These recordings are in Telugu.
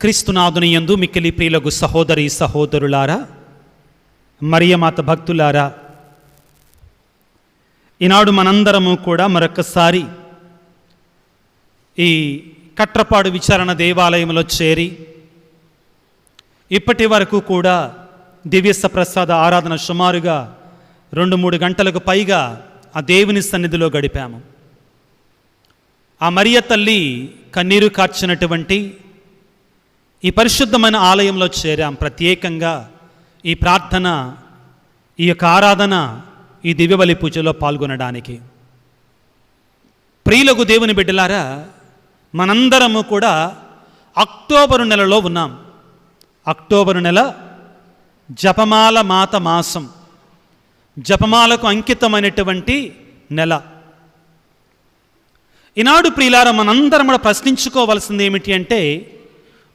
క్రీస్తునాథుని యందు మిక్కిలి ప్రియులకు సహోదరి సహోదరులారా మరియమాత భక్తులారా ఈనాడు మనందరము కూడా మరొకసారి ఈ కట్రపాడు విచారణ దేవాలయంలో చేరి ఇప్పటి వరకు కూడా దివ్యస ప్రసాద ఆరాధన సుమారుగా రెండు మూడు గంటలకు పైగా ఆ దేవుని సన్నిధిలో గడిపాము. ఆ మరియ తల్లి కన్నీరు కార్చినటువంటి ఈ పరిశుద్ధమైన ఆలయంలో చేరాం ప్రత్యేకంగా. ఈ ప్రార్థన ఈ యొక్క ఆరాధన ఈ దివ్యబలి పూజలో పాల్గొనడానికి. ప్రియులకు దేవుని బిడ్డలారా మనందరము కూడా అక్టోబరు నెలలో ఉన్నాం. అక్టోబరు నెల జపమాల మాత మాసం. జపమాలకు అంకితమైనటువంటి నెల. ఈనాడు ప్రియులారా మనందరం కూడా ప్రశ్నించుకోవాల్సింది ఏమిటి అంటే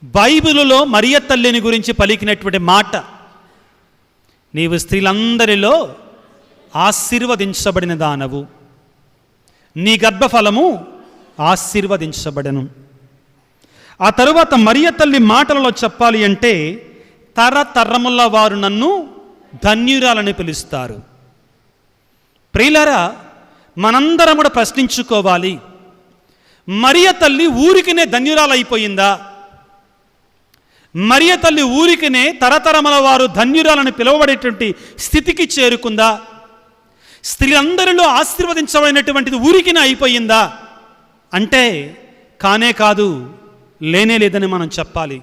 బైబిలులో మరియ తల్లిని గురించి పలికినటువంటి మాట నీవు స్త్రీలందరిలో ఆశీర్వదించబడిన దానవు నీ గర్భఫలము ఆశీర్వదించబడను. ఆ తరువాత మరియ తల్లి మాటలలో చెప్పాలి అంటే తరతరముల వారు నన్ను ధన్యురాలని పిలుస్తారు. ప్రియులరా మనందరం కూడా ప్రశ్నించుకోవాలి మరియ తల్లి ఊరికినే ధన్యురాలైపోయిందా? మరియ తల్లి ఊరికినే తరతరముల వారు ధన్యురాలని పిలువబడేటువంటి స్థితికి చేరుకుందా? స్త్రీలందరిలో ఆశీర్వదించబడినటువంటిది ఊరికినే అయిపోయిందా? అంటే కానే కాదు లేనే లేదని మనం చెప్పాలి.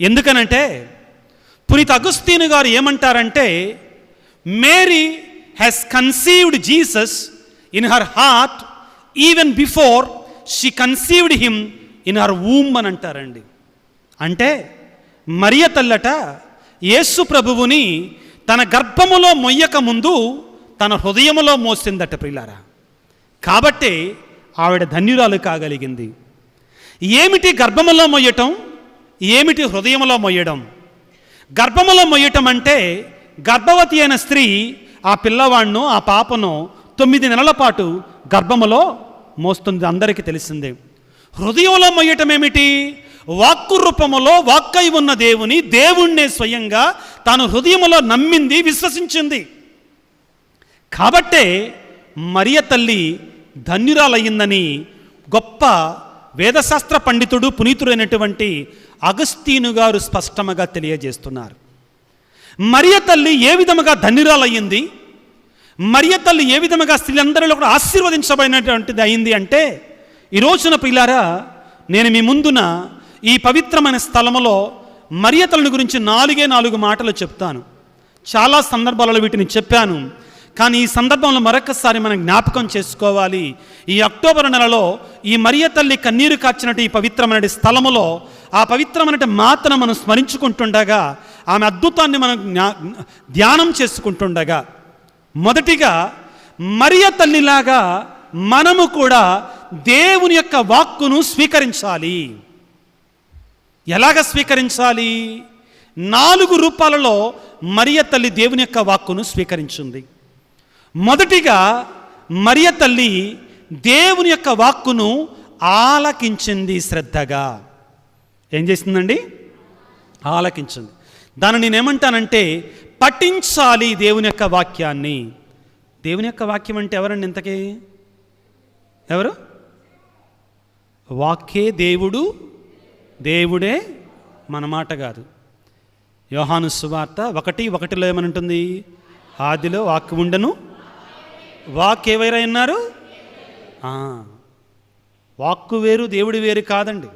ఎందుకనంటే పునీత్ అగుస్తీను గారు ఏమంటారంటే Mary has conceived Jesus in her heart even before she conceived him in her womb అని అంటారండి. అంటే మరియ తల్లట యేసు ప్రభువుని తన గర్భములో మొయ్యక ముందు తన హృదయములో మోసిందట ప్రిలారా కాబట్టి ఆవిడ ధన్యురాలు కాగలిగింది. ఏమిటి గర్భములో మొయ్యటం? ఏమిటి హృదయములో మొయ్యడం? గర్భములో మొయ్యటం అంటే గర్భవతి అయిన స్త్రీ ఆ పిల్లవాడును ఆ పాపను తొమ్మిది నెలల పాటు గర్భములో మోస్తుంది అందరికీ తెలిసిందే. హృదయంలో మొయ్యటం ఏమిటి? వాక్కు రూపములో వాక్కై ఉన్న దేవుని దేవుణ్ణే స్వయంగా తాను హృదయములో నమ్మింది విశ్వసించింది. కాబట్టే మరియ తల్లి ధన్యురాలయ్యిందని గొప్ప వేదశాస్త్ర పండితుడు పునీతుడైనటువంటి అగస్తీను గారు స్పష్టముగా తెలియజేస్తున్నారు. మరియ తల్లి ఏ విధముగా ధన్యురాలయ్యింది? మరియ తల్లి ఏ విధముగా స్త్రీలందరిలో కూడా ఆశీర్వదించబడినటువంటిది అయింది అంటే ఈ రోజున పిల్లారా నేను మీ ముందున ఈ పవిత్రమైన స్థలములో మర్యాతలను గురించి నాలుగే నాలుగు మాటలు చెప్తాను. చాలా సందర్భాలలో వీటిని చెప్పాను. కానీ ఈ సందర్భంలో మరొకసారి మనం జ్ఞాపకం చేసుకోవాలి. ఈ అక్టోబర్ నెలలో ఈ మరియ తల్లి కన్నీరు కాచినట్టు ఈ పవిత్రమైన స్థలములో ఆ పవిత్రమైన మాతను మనం స్మరించుకుంటుండగా ఆమె అద్భుతాన్ని మనం జ్ఞా- ధ్యానం చేసుకుంటుండగా మొదటిగా మరియ తల్లిలాగా మనము కూడా దేవుని యొక్క వాక్కును స్వీకరించాలి. ఎలాగ స్వీకరించాలి? నాలుగు రూపాలలో మరియ తల్లి దేవుని యొక్క వాక్కును స్వీకరించింది. మొదటిగా మరియ తల్లి దేవుని యొక్క వాక్కును ఆలకించింది శ్రద్ధగా. ఏం చేసిందండి? ఆలకించింది. దాన్ని నేనేమంటానంటే పఠించాలి దేవుని యొక్క వాక్యాన్ని. దేవుని యొక్క వాక్యం అంటే ఎవరండి ఇంతకీ? ఎవరు? వాక్యే దేవుడు దేవుడే మన మాట కాదు. యోహాను సువార్త ఒకటి ఒకటిలో ఏమనుంటుంది? ఆదిలో వాక్ ఉండను. వాక్ ఎవరైనా ఉన్నారు? వాక్కు వేరు దేవుడి వేరు కాదండి.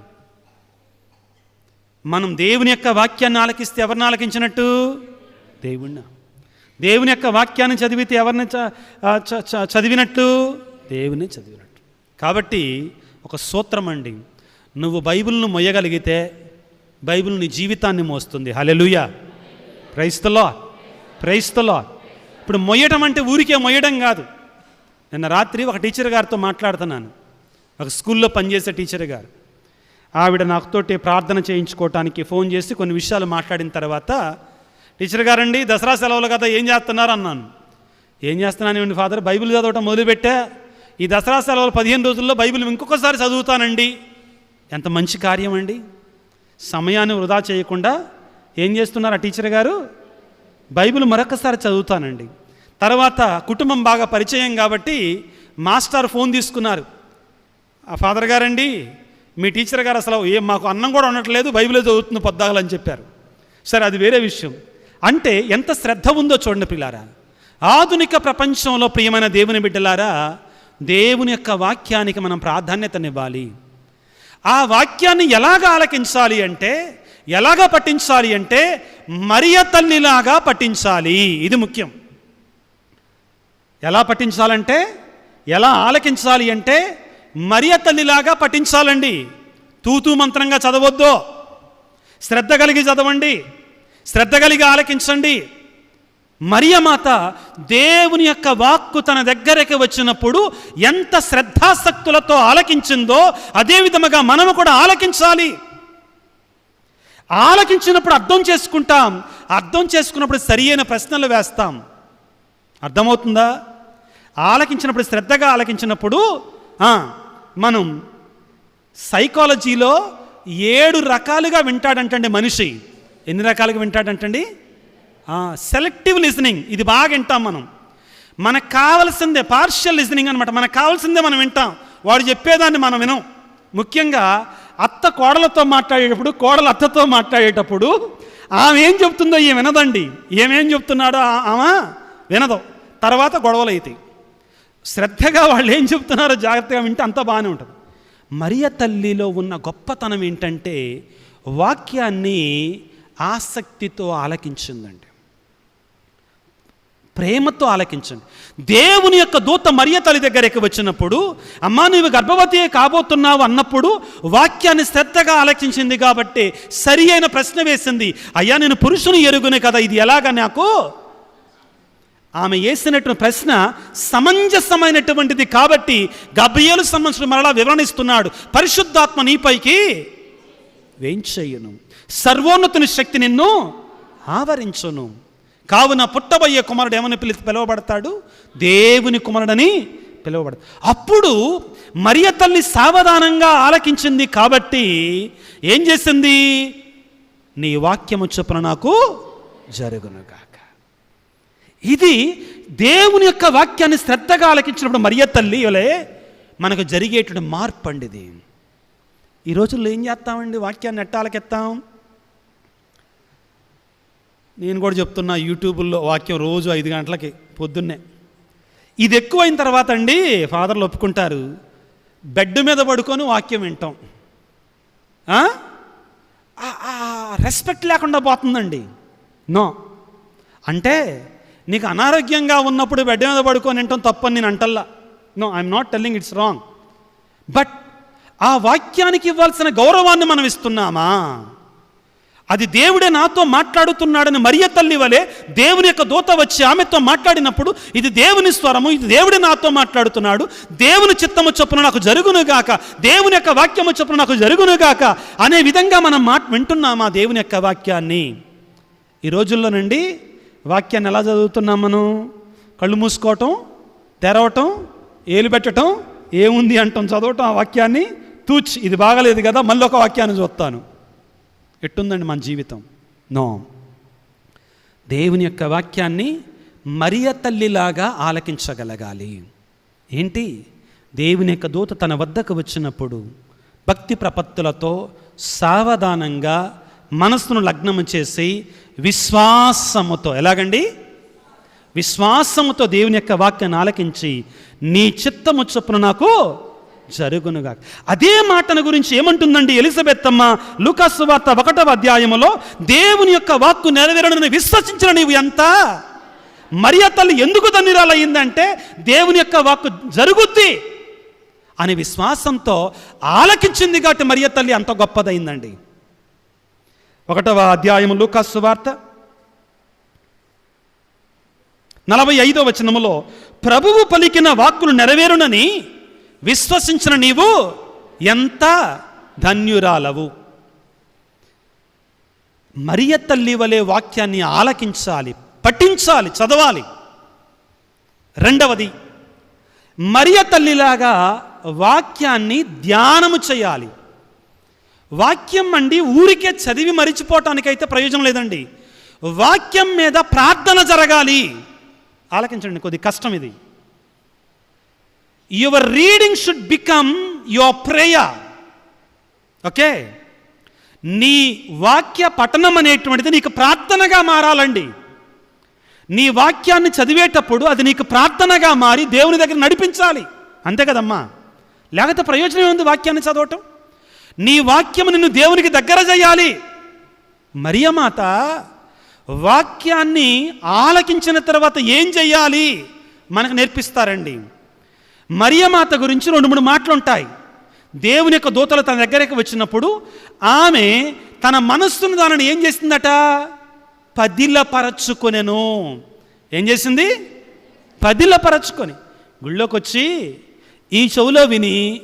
మనం దేవుని యొక్క వాక్యాన్ని ఆలకిస్తే ఎవరిని ఆలకించినట్టు? దేవుణ్ణి. దేవుని యొక్క వాక్యాన్ని చదివితే ఎవరిని చ- చ- చ- చదివినట్టు? దేవుని చదివినట్టు. కాబట్టి ఒక సూత్రం అండి. నువ్వు బైబిల్ను మొయ్యగలిగితే బైబిల్ నీ జీవితాన్ని మోస్తుంది. హలెలుయ క్రైస్తలో క్రైస్తలో ఇప్పుడు మొయ్యటం అంటే ఊరికే మొయ్యడం కాదు. నిన్న రాత్రి ఒక టీచర్ గారితో మాట్లాడుతున్నాను. ఒక స్కూల్లో పనిచేసే టీచర్ గారు. ఆవిడ నాకుతోటి ప్రార్థన చేయించుకోవటానికి ఫోన్ చేసి కొన్ని విషయాలు మాట్లాడిన తర్వాత టీచర్ గారండి దసరా సెలవులు కదా ఏం చేస్తున్నారు? అన్నాను. ఏం చేస్తున్నాను ఫాదర్? బైబిల్ చదవటం మొదలుపెట్టా. ఈ దసరా సెలవులు పదిహేను రోజుల్లో బైబిల్ ఇంకొకసారి చదువుతానండి. ఎంత మంచి కార్యం అండి. సమయాన్ని వృధా చేయకుండా ఏం చేస్తున్నారు ఆ టీచర్ గారు? బైబిల్ మరొకసారి చదువుతానండి. తర్వాత కుటుంబం బాగా పరిచయం కాబట్టి మాస్టర్ ఫోన్ తీసుకున్నారు. ఆ ఫాదర్ గారండి మీ టీచర్ గారు అసలు ఏం మాకు అన్నం కూడా ఉండట్లేదు బైబిలే చదువుతుంది పొద్దాగలని చెప్పారు. సరే అది వేరే విషయం. అంటే ఎంత శ్రద్ధ ఉందో చూడండి పిల్లారా. ఆధునిక ప్రపంచంలో ప్రియమైన దేవుని బిడ్డలారా దేవుని యొక్క వాక్యానికి మనం ప్రాధాన్యతనివ్వాలి. ఆ వాక్యాన్ని ఎలాగ ఆలకించాలి అంటే ఎలాగ పఠించాలి అంటే మరియ తల్లిలాగా పఠించాలి. ఇది ముఖ్యం. ఎలా పఠించాలంటే ఎలా ఆలకించాలి అంటే మరియ తల్లిలాగా పఠించాలండి. తూతూ మంత్రంగా చదవద్దు. శ్రద్ధ కలిగి చదవండి. శ్రద్ధ కలిగి ఆలకించండి. మరియమాత దేవుని యొక్క వాక్కు తన దగ్గరికి వచ్చినప్పుడు ఎంత శ్రద్ధాసక్తులతో ఆలకించిందో అదే విధముగా మనము కూడా ఆలకించాలి. ఆలకించినప్పుడు అర్థం చేసుకుంటాం. అర్థం చేసుకున్నప్పుడు సరి అయిన ప్రశ్నలు వేస్తాం. అర్థమవుతుందా? ఆలకించినప్పుడు శ్రద్ధగా ఆలకించినప్పుడు మనం సైకాలజీలో ఏడు రకాలుగా వింటాడంటండి మనిషి. ఎన్ని రకాలుగా వింటాడంటండి? సెలెక్టివ్ లిజనింగ్ ఇది బాగా వింటాం మనం. మనకు కావాల్సిందే పార్షియల్ లిజనింగ్ అనమాట మనకు కావాల్సిందే మనం వింటాం. వాడు చెప్పేదాన్ని మనం వినం. ముఖ్యంగా అత్త కోడలతో మాట్లాడేటప్పుడు కోడలు అత్తతో మాట్లాడేటప్పుడు ఆమె ఏం చెప్తుందో ఈమె వినదండి. ఏమేం చెప్తున్నాడో ఆమె వినదు. తర్వాత గొడవలు అవుతాయి. శ్రద్ధగా వాళ్ళు ఏం చెప్తున్నారో జాగ్రత్తగా వింటే అంతా బాగానే ఉంటుంది. మరియ తల్లిలో ఉన్న గొప్పతనం ఏంటంటే వాక్యాన్ని ఆసక్తితో ఆలకించిందండి. ప్రేమతో ఆలకించండి. దేవుని యొక్క దూత మరియ తల్లి దగ్గరికి వచ్చినప్పుడు అమ్మా నీవు గర్భవతి కాబోతున్నావు అన్నప్పుడు వాక్యాన్ని శ్రద్ధగా ఆలకించింది కాబట్టి సరి అయిన ప్రశ్న వేసింది అయ్యా నేను పురుషుని ఎరుగునే కదా ఇది ఎలాగా నాకు? ఆమె వేసినటువంటి ప్రశ్న సమంజసమైనటువంటిది కాబట్టి గబ్రియలు సంబంధించిన మరలా వివరణిస్తున్నాడు పరిశుద్ధాత్మ నీపైకి వేంచయ్యను సర్వోన్నతుని శక్తి నిన్ను ఆవరించును. కావున పుట్టబోయే కుమారుడు ఏమని పిలి పిలువబడతాడు? దేవుని కుమారుడని పిలువబడతాడు. అప్పుడు మరియ తల్లి సావధానంగా ఆలకించింది కాబట్టి ఏం చేసింది? నీ వాక్యము చొప్పున నాకు జరుగునుగాక ఇది దేవుని యొక్క వాక్యాన్ని శ్రద్ధగా ఆలకించినప్పుడు మరియ తల్లి వలే మనకు జరిగేటువంటి మార్పు అండి ఇది ఈ రోజుల్లో ఏం చేస్తామండి? వాక్యాన్ని ఎట్టాలకెత్తాం నేను కూడా చెప్తున్నా యూట్యూబ్లో వాక్యం రోజు ఐదు గంటలకి పొద్దున్నే. ఇది ఎక్కువైన తర్వాత అండి ఫాదర్లు ఒప్పుకుంటారు బెడ్ మీద పడుకొని వాక్యం వింటాం. ఆ? రెస్పెక్ట్ లేకుండా పోతుందండి. నో. అంటే నీకు అనారోగ్యంగా ఉన్నప్పుడు బెడ్ మీద పడుకొని వింటాం తప్పని నేను అంటల్లా. No I'm not telling it's wrong. But ఆ వాక్యానికి ఇవ్వాల్సిన గౌరవాన్ని మనం ఇస్తున్నామా? అది దేవుడే నాతో మాట్లాడుతున్నాడని మరియ తల్లి వలె దేవుని యొక్క దూత వచ్చి ఆమెతో మాట్లాడినప్పుడు ఇది దేవుని స్వరము ఇది దేవుడే నాతో మాట్లాడుతున్నాడు. దేవుని చిత్తము చొప్పున నాకు జరుగునుగాక దేవుని యొక్క వాక్యము చొప్పున నాకు జరుగునుగాక అనే విధంగా మనం మాట ఆ దేవుని యొక్క వాక్యాన్ని? ఈ రోజుల్లో నుండి వాక్యాన్ని ఎలా చదువుతున్నాం మనం? కళ్ళు మూసుకోవటం తెరవటం ఏలు పెట్టడం ఏముంది అంటాం చదవటం ఆ వాక్యాన్ని? తూచ్ ఇది బాగలేదు కదా మళ్ళీ ఒక వాక్యాన్ని చూస్తాను. ఎట్టుందండి మన జీవితం? నో. దేవుని యొక్క వాక్యాన్ని మరియ తల్లిలాగా ఆలకించగలగాలి. ఏంటి? దేవుని యొక్క దూత తన వద్దకు వచ్చినప్పుడు భక్తి ప్రపత్తులతో సావధానంగా మనస్సును లగ్నము చేసి విశ్వాసముతో ఎలాగండి? విశ్వాసముతో దేవుని యొక్క వాక్యాన్ని ఆలకించి నీ చిత్తము చొప్పున నాకు జరుగునుగా అదే మాటను గురించి ఏమంటుందండి ఎలిజబెత్తమ్మ అమ్మ వార్త ఒకటవ అధ్యాయములో దేవుని యొక్క వాక్కు నెరవేరడని విశ్వసించిన నీవు ఎంత? మరియ తల్లి ఎందుకు ధన్యురాలయ్యిందంటే దేవుని యొక్క వాక్కు జరుగుద్ది అనే విశ్వాసంతో ఆలకించింది కాబట్టి మరియ తల్లి అంత గొప్పదైందండి. ఒకటవ అధ్యాయము లూకాసు వార్త నలభై ఐదో వచనములో ప్రభువు పలికిన వాక్కులు నెరవేరునని విశ్వసించిన నీవు ఎంత ధన్యురాలవు. మరియ తల్లి వలె వాక్యాన్ని ఆలకించాలి పఠించాలి చదవాలి. రెండవది మరియ తల్లిలాగా వాక్యాన్ని ధ్యానము చేయాలి. వాక్యం అండి ఊరికే చదివి మరిచిపోవటానికైతే ప్రయోజనం లేదండి. వాక్యం మీద ప్రార్థన జరగాలి. ఆలకించండి కొద్ది కష్టం ఇది. Your reading should become your prayer okay నీ వాక్య పఠనం అనేటువంటిది నీకు ప్రార్థనగా మారాలండి. నీ వాక్యాన్ని చదివేటప్పుడు అది నీకు ప్రార్థనగా మారి దేవుని దగ్గర నడిపించాలి. అంతే కదమ్మా? లేకపోతే ప్రయోజనం ఏముంది వాక్యాన్ని చదవటం? నీ వాక్యము నిన్ను దేవునికి దగ్గర చేయాలి. మరియమాత వాక్యాన్ని ఆలకించిన తర్వాత ఏం చెయ్యాలి మనకు నేర్పిస్తారండి. మరియమాత గురించి రెండు మూడు మాటలుంటాయి. దేవుని యొక్క దూతలు తన దగ్గరకు వచ్చినప్పుడు ఆమె తన మనస్సును దానిని ఏం చేసిందట? పదిలపరచుకొనెను. ఏం చేసింది? పదిలపరచుకొని గుళ్ళోకి వచ్చి ఈ చెవులో విని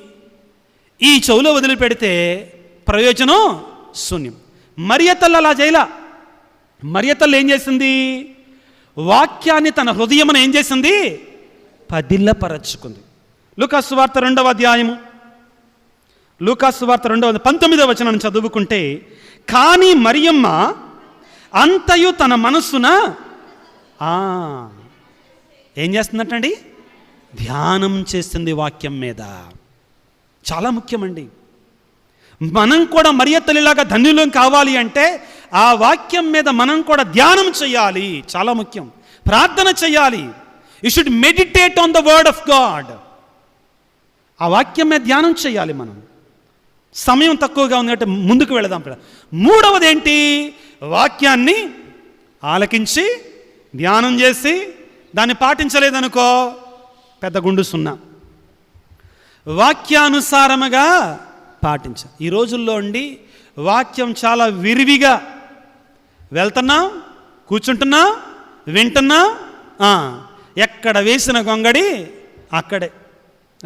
ఈ చెవులో వదిలిపెడితే ప్రయోజనం శూన్యం. మరియతల్లు అలా చేయలా. మరియతల్లు ఏం చేసింది? వాక్యాన్ని తన హృదయమున ఏం చేసింది? పదిల్లపరచుకుంది లూకాసు వార్త రెండవ అధ్యాయము. లూకాసు వార్త రెండవ పంతొమ్మిదవ వచనాన్ని చదువుకుంటే కానీ మరియమ్మ అంతయు తన మనస్సున ఆ, ఏం చేస్తుందటండి? ధ్యానం చేస్తుంది వాక్యం మీద. చాలా ముఖ్యమండి. మనం కూడా మరియ తల్లిలాగా ధన్యులం కావాలి అంటే ఆ వాక్యం మీద మనం కూడా ధ్యానం చేయాలి. చాలా ముఖ్యం. ప్రార్థన చేయాలి. You should meditate on the word of God ఆ వాక్యం మీద ధ్యానం చేయాలి మనం. సమయం తక్కువగా ఉందంటే ముందుకు వెళదాం ఇప్పుడు. మూడవది ఏంటి వాక్యాన్ని ఆలకించి ధ్యానం చేసి దాన్ని పాటించలేదనుకో పెద్ద గుండు సున్నా. వాక్యానుసారముగా పాటించ. ఈ రోజుల్లో ఉండి వాక్యం చాలా విరివిగా వెళ్తున్నాం కూర్చుంటున్నాం వింటున్నాం ఎక్కడ వేసిన గొంగడి అక్కడే.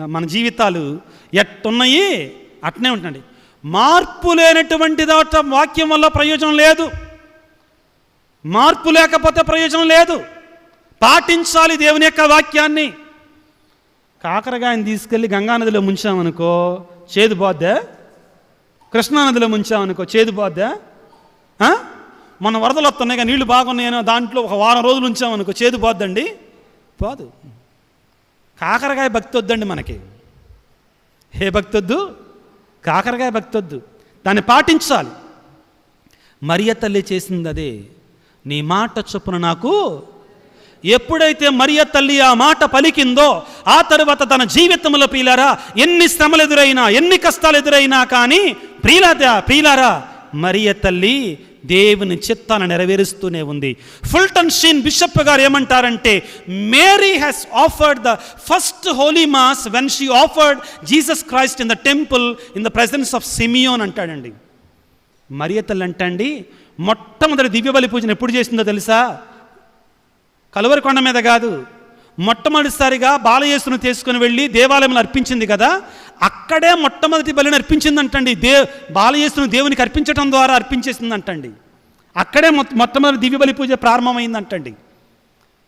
మన జీవితాలు ఎట్టున్నాయి? అట్నే ఉంటండి మార్పు లేనటువంటి దాట వాక్యం వల్ల ప్రయోజనం లేదు. మార్పు లేకపోతే ప్రయోజనం లేదు. పాటించాలి దేవుని యొక్క వాక్యాన్ని. కాకరకాయని తీసుకెళ్ళి గంగానదిలో ముంచామనుకో చేదు పోద్దా? కృష్ణానదిలో ముంచామనుకో చేదు పోద్దా? మన వరదలు వస్తున్నాయి కానీ నీళ్ళు బాగున్నాయనో దాంట్లో ఒక వారం రోజులు ఉంచామనుకో చేదు పోద్దండి? పోదు. కాకరకాయ భక్తి వద్దండి మనకి. ఏ భక్తి వద్దు కాకరకాయ భక్తి వద్దు దాన్ని పాటించాలి. మరియ తల్లి చేసింది అదే నీ మాట చొప్పున నాకు ఎప్పుడైతే మరియ తల్లి ఆ మాట పలికిందో ఆ తర్వాత తన జీవితంలో ప్రియులారా ఎన్ని శ్రమలు ఎదురైనా ఎన్ని కష్టాలు ఎదురైనా కానీ ప్రియులారా ప్రియులారా మరియ తల్లి దేవుని చిత్తాన్ని నెరవేరుస్తూనే ఉంది. ఫుల్టన్ షీన్ బిషప్ గారు ఏమంటారంటే Mary has offered the first holy mass when she offered Jesus Christ in the temple in the presence of Simeon అంటాడండి. మరియతలు అంటండి మొట్టమొదటి దివ్యబలి పూజను ఎప్పుడు చేసిందో తెలుసా? కలువరి కొండ మీద కాదు. మొట్టమొదటిసారిగా బాలయేసును తీసుకుని వెళ్ళి దేవాలయంలో అర్పించింది కదా అక్కడే మొట్టమొదటి బలిని అర్పించిందంటండి. దే బాలయేసును దేవునికి అర్పించడం ద్వారా అర్పించేసిందంటండి. అక్కడే మొట్ట మొట్టమొదటి దివ్య బలి పూజ ప్రారంభమైందంటండి.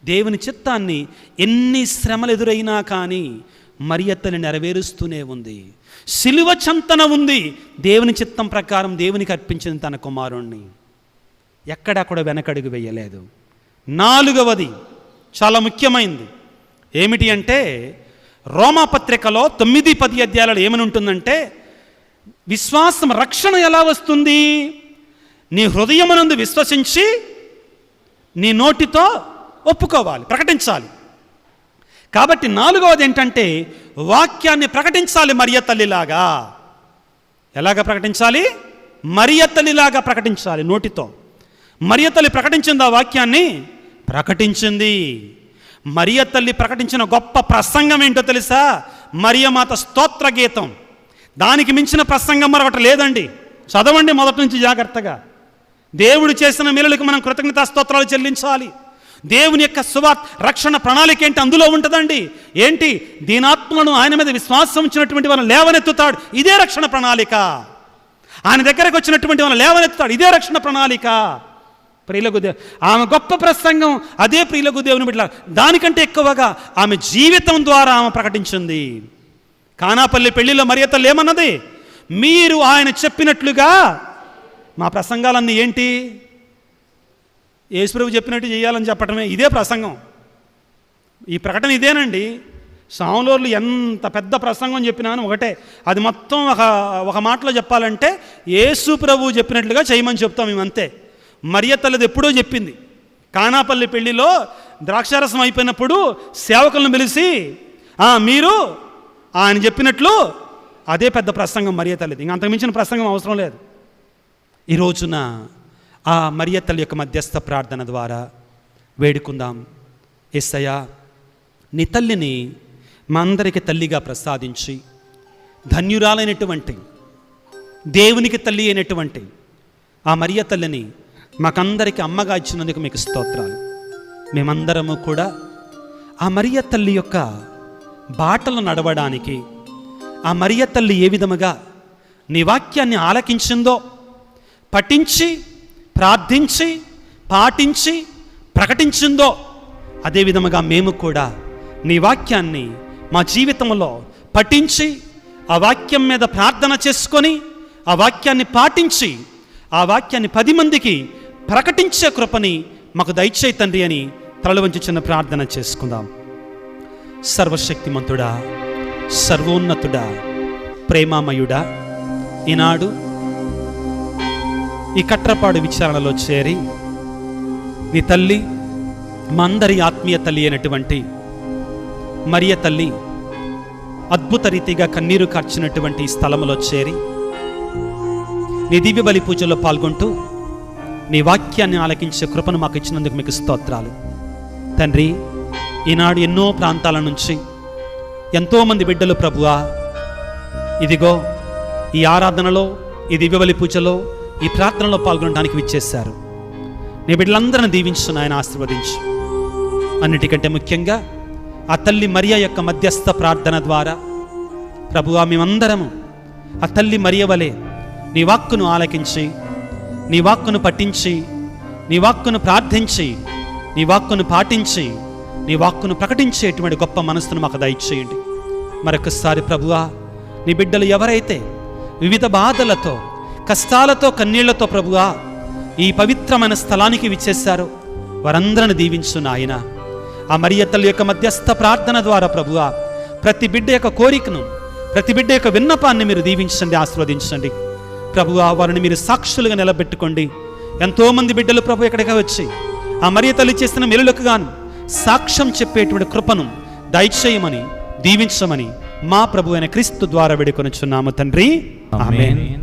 దేవుని చిత్తాన్ని ఎన్ని శ్రమలు ఎదురైనా కానీ మరియత్తని నెరవేరుస్తూనే ఉంది. సిలువ చంతన ఉంది. దేవుని చిత్తం ప్రకారం దేవునికి అర్పించింది తన కుమారుణ్ణి. ఎక్కడా కూడా వెనకడుగు వేయలేదు. నాలుగవది చాలా ముఖ్యమైనది ఏమిటి అంటే రోమాపత్రికలో తొమ్మిది పది అధ్యాయాలలో ఏమని ఉంటుందంటే విశ్వాసం రక్షణ ఎలా వస్తుంది? నీ హృదయమునందు విశ్వసించి నీ నోటితో ఒప్పుకోవాలి ప్రకటించాలి. కాబట్టి నాలుగవది ఏంటంటే వాక్యాన్ని ప్రకటించాలి మరియ తల్లిలాగా. ఎలాగ ప్రకటించాలి? మరియ తల్లిలాగా ప్రకటించాలి నోటితో. మరియ తల్లి ప్రకటించింది ఆ వాక్యాన్ని ప్రకటించింది. మరియ తల్లి ప్రకటించిన గొప్ప ప్రసంగం ఏంటో తెలుసా? మరియమాత స్తోత్ర గీతం. దానికి మించిన ప్రసంగం మరొకటి లేదండి. చదవండి మొదటి నుంచి జాగ్రత్తగా. దేవుడు చేసిన మేలులకు మనం కృతజ్ఞతా స్తోత్రాలు చెల్లించాలి. దేవుని యొక్క సువార్త రక్షణ ప్రణాళిక ఏంటి? అందులో ఉంటుందండి. ఏంటి? దీనాత్మలను ఆయన మీద విశ్వాసం ఉంచినటువంటి వాళ్ళని లేవనెత్తుతాడు. ఇదే రక్షణ ప్రణాళిక. ఆయన దగ్గరకు వచ్చినటువంటి వాళ్ళని లేవనెత్తుతాడు. ఇదే రక్షణ ప్రణాళిక. ప్రియులకు ఆమె గొప్ప ప్రసంగం అదే ప్రియులకు దేవుని బిడ్డ దానికంటే ఎక్కువగా ఆమె జీవితం ద్వారా ఆమె ప్రకటించింది. కానాపల్లి పెళ్ళిలో మర్యాదలు ఏమన్నది? మీరు ఆయన చెప్పినట్లుగా మా ప్రసంగాలన్నీ ఏంటి? యేసుప్రభు చెప్పినట్టు చేయాలని చెప్పటమే ఇదే ప్రసంగం. ఈ ప్రకటన ఇదేనండి. సాములోర్లు ఎంత పెద్ద ప్రసంగం చెప్పినాను ఒకటే. అది మొత్తం ఒక ఒక మాటలో చెప్పాలంటే యేసు ప్రభు చెప్పినట్లుగా చేయమని చెప్తాం మేము అంతే మరియ ఎప్పుడో చెప్పింది. కానాపల్లి పెళ్ళిలో ద్రాక్షారసం అయిపోయినప్పుడు సేవకులను పిలిచి మీరు ఆయన చెప్పినట్లు అదే పెద్ద ప్రసంగం మరియ తల్లిది. ఇంక అంతకుమించిన ప్రసంగం అవసరం లేదు. ఈ రోజున ఆ మరియ తల్లి యొక్క మధ్యస్థ ప్రార్థన ద్వారా వేడుకుందాం. ఎస్సయ్యా నీ తల్లిని మా అందరికి తల్లిగా ప్రసాదించి ధన్యురాలైనటువంటి దేవునికి తల్లి అయినటువంటి ఆ మరియ తల్లిని మాకందరికి అమ్మగా ఇచ్చినందుకు మీకు స్తోత్రాలు. మేమందరము కూడా ఆ మరియ తల్లి యొక్క బాటలు నడవడానికి ఆ మరియ తల్లి ఏ విధముగా నీ వాక్యాన్ని ఆలకించిందో పఠించి ప్రార్థించి పాటించి ప్రకటించిందో అదే విధముగా మేము కూడా నీ వాక్యాన్ని మా జీవితంలో పఠించి ఆ వాక్యం మీద ప్రార్థన చేసుకొని ఆ వాక్యాన్ని పాటించి ఆ వాక్యాన్ని పది మందికి ప్రకటించే కృపని మాకు దయచేయి తండ్రి అని తలలు వంచి చిన్న ప్రార్థన చేసుకుందాం. సర్వశక్తిమంతుడా సర్వోన్నతుడా ప్రేమామయుడా ఈనాడు ఈ కట్రపాడు విచారణలో చేరి నీ తల్లి మా అందరి ఆత్మీయ తల్లి అయినటువంటి మరియ తల్లి అద్భుత రీతిగా కన్నీరు కార్చినటువంటి స్థలంలో చేరి నీ దివ్య బలి పూజలో పాల్గొంటూ నీ వాక్యాన్ని ఆలకించే కృపను మాకు ఇచ్చినందుకు మీకు స్తోత్రాలు. తండ్రి ఈనాడు ఎన్నో ప్రాంతాల నుంచి ఎంతోమంది బిడ్డలు ప్రభువా ఇదిగో ఈ ఆరాధనలో ఈ దివ్యబలి పూజలో ఈ ప్రార్థనలో పాల్గొనడానికి విచ్చేశారు. నీ బిడ్డలందరిని దీవించు నాయన ఆశీర్వదించు. అన్నిటికంటే ముఖ్యంగా ఆ తల్లి మరియ యొక్క మధ్యస్థ ప్రార్థన ద్వారా ప్రభువా మేమందరము ఆ తల్లి మరియ వలె నీ వాక్కును ఆలకించి నీ వాక్కును పఠించి నీ వాక్కును ప్రార్థించి నీ వాక్కును పాటించి నీ వాక్కును ప్రకటించేటువంటి గొప్ప మనస్సును మాకు దయచేయండి. మరొకసారి ప్రభువా నీ బిడ్డలు ఎవరైతే వివిధ బాధలతో కష్టాలతో కన్నీళ్ళతో ప్రభువా ఈ పవిత్రమైన స్థలానికి విచ్చేశారో వారందరిని దీవించు నాయన. ఆ మరియ యొక్క మధ్యస్థ ప్రార్థన ద్వారా ప్రభువా ప్రతి బిడ్డ యొక్క కోరికను ప్రతి బిడ్డ యొక్క విన్నపాన్ని మీరు దీవించండి ఆశీర్వదించండి. ప్రభువా వారిని మీరు సాక్షులుగా నిలబెట్టుకోండి. ఎంతోమంది బిడ్డలు ప్రభు ఎక్కడికి వచ్చి ఆ మరియ తల్లి చేసిన మెలులకు గాను సాక్ష్యం చెప్పేటువంటి కృపను దయచేయమని దీవించమని మా ప్రభు అయిన క్రీస్తు ద్వారా వేడుకొనుచున్నాము తండ్రి. ఆమేన్.